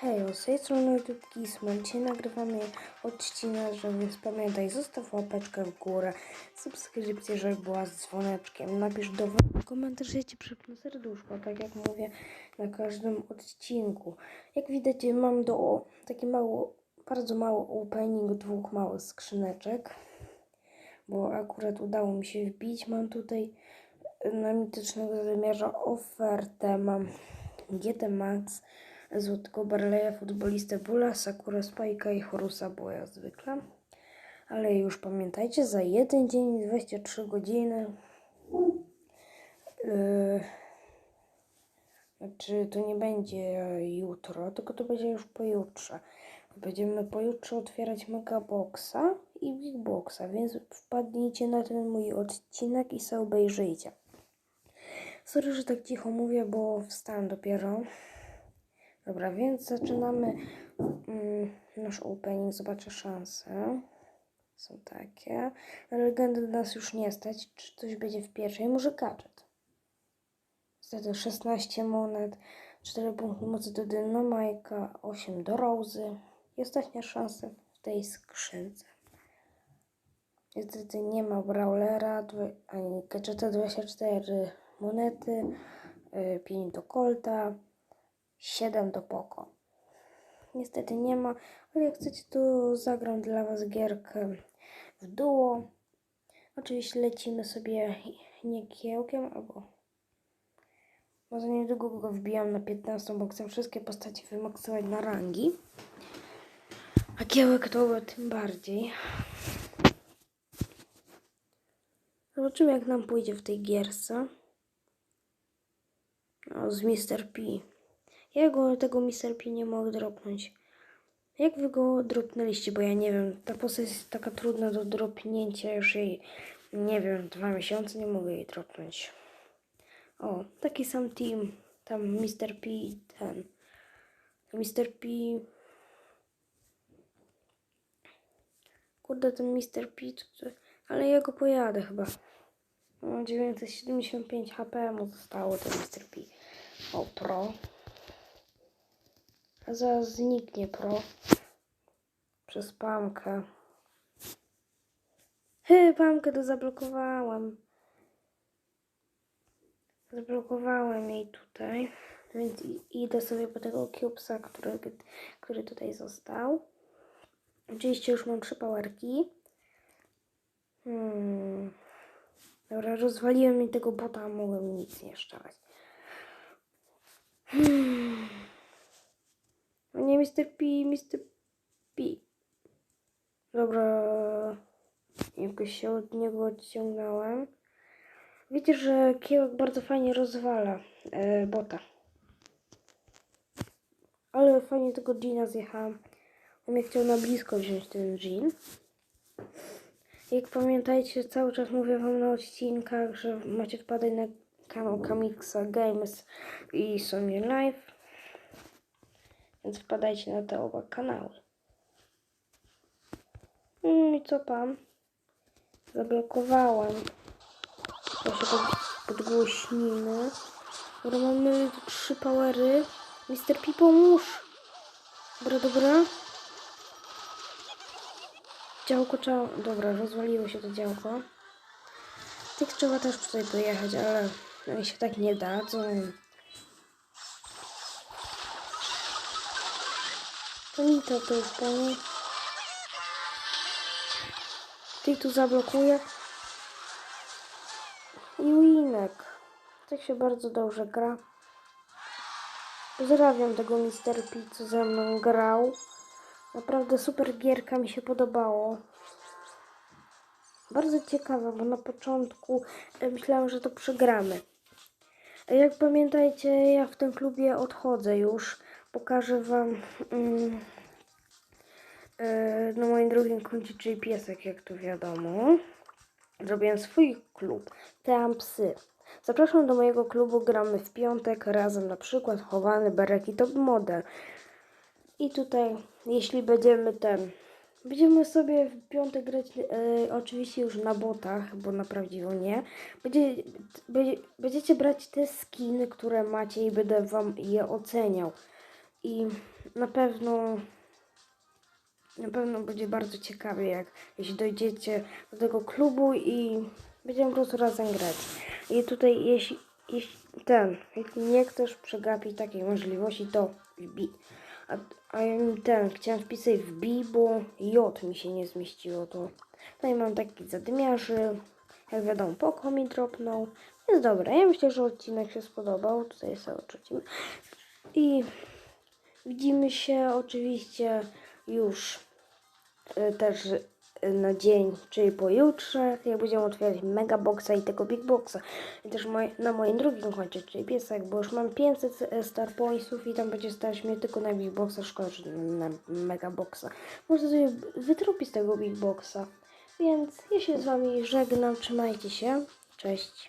Hej, z tej strony YouTube Kisman. Dzisiaj nagrywamy odcinek, więc pamiętaj, zostaw łapeczkę w górę, subskrypcję, żeby była z dzwoneczkiem. Napisz do komentarz, ja Ci przypnę serduszko, tak jak mówię na każdym odcinku. Jak widać, mam do taki bardzo mały opening dwóch małych skrzyneczek, bo akurat udało mi się wbić. Mam tutaj na mitycznego wymiarza ofertę, mam GT Max, Złotego Barleya, Futbolistę Bula, Sakura Spajka i Horusa Boya zwykle. Ale już pamiętajcie, za jeden dzień, 23 godziny. Yy, znaczy, to nie będzie jutro, tylko to będzie już pojutrze. Będziemy pojutrze otwierać Megaboxa i Big Boxa, więc wpadnijcie na ten mój odcinek i sobie obejrzyjcie. Sorry, że tak cicho mówię, bo wstałem dopiero. Dobra, więc zaczynamy mm, nasz opening. Zobaczę szanse. Są takie. Legendy nas już nie stać. Czy coś będzie w pierwszej? Może gadżet. Wtedy 16 monet, 4 punkty mocy do Dynamajka, 8 do Rozy. I ostatnia szansa w tej skrzynce. Niestety nie ma Brawlera, ani gadżeta 24 monety, 5 do Colta, 7 do Poko. Niestety nie ma, ale jak chcecie, to zagram dla Was gierkę w duo. Oczywiście lecimy sobie nie kiełkiem, albo może niedługo go wbijam na 15, bo chcę wszystkie postacie wymaksować na rangi. A kiełek to tym bardziej. Zobaczymy, jak nam pójdzie w tej gierce. O, z Mr. P. Ja go, tego Mr. P nie mogę dropnąć. Jak wy go dropnęliście? Bo ja nie wiem, ta postać jest taka trudna do dropnięcia, już jej, nie wiem, dwa miesiące nie mogę jej dropnąć. O, taki sam team. Tam Mr. P i ten. Mr. P. Kurde, ten Mr. P, ale ja go pojadę chyba. No, 975 HP mu zostało ten Mr. P. O, pro. Zaraz zniknie pro. Przez pamkę. Hy, pamkę to zablokowałam. Zablokowałem jej tutaj. Więc idę sobie po tego cubesa, który, który tutaj został. Oczywiście już mam trzy powerki. Hmm. Dobra, rozwaliłem mi tego bota, a mogłem nic nie szczerać. Hmm. Mr. P, Mr. P. Dobra. Jakoś się od niego odciągnąłem. Wiecie, że kiełek bardzo fajnie rozwala e, bota. Ale fajnie tego Gina zjechałam. On mnie chciał na blisko wziąć ten Jean. Jak pamiętajcie, cały czas mówię wam na odcinkach, że macie wpadać na kanał Kamixa Games i Sony Live. Więc wpadajcie na te oba kanały. Mm, I co pan? Zablokowałam. Ja się pod, podgłośnimy. Dobra, mamy trzy powery. Mister P, pomóż. Dobra, dobra. Działko trzeba... Dobra, rozwaliło się to działko. Tych trzeba też tutaj dojechać, ale oni się tak nie dadzą. To mi to tu. Ty tu zablokuje. I winek. Tak się bardzo dobrze gra. Pozdrawiam tego Mr. P, co ze mną grał. Naprawdę super gierka mi się podobało. Bardzo ciekawa, bo na początku e, myślałam, że to przegramy. Jak pamiętajcie, ja w tym klubie odchodzę już. Pokażę wam mm, na moim drugim koncie, czyli piesek, jak to wiadomo. Zrobiłem swój klub. Team psy. Zapraszam do mojego klubu, gramy w piątek razem na przykład chowany berek i top model. I tutaj, jeśli będziemy ten. Będziemy sobie w piątek grać e, oczywiście już na botach, bo na prawdziwo nie. Będzie, będzie, będziecie brać te skiny, które macie i będę wam je oceniał. i na pewno na pewno będzie bardzo ciekawie, jak jeśli dojdziecie do tego klubu i będziemy po prostu razem grać. I tutaj jeśli, jeśli ten, jeśli nie chcesz przegapić takiej możliwości, to wbij. A, a ten, chciałem wpisać wbij, bo J mi się nie zmieściło, to tutaj mam taki zadymiarzy, jak wiadomo, poko mi dropnął. Jest dobra, ja myślę, że odcinek się spodobał, tutaj sobie trzecim. I widzimy się oczywiście już y, też y, na dzień, czyli pojutrze, jak będziemy otwierać Mega Boxa i tego Big Boxa. I też moj, na moim drugim koncie, czyli piesek, bo już mam 500 Star Pointsów i tam będzie stać mnie tylko na Big Boxa, szkoda, że na Mega Boxa. Można sobie wytropić z tego Big Boxa. Więc ja się z Wami żegnam, trzymajcie się, cześć.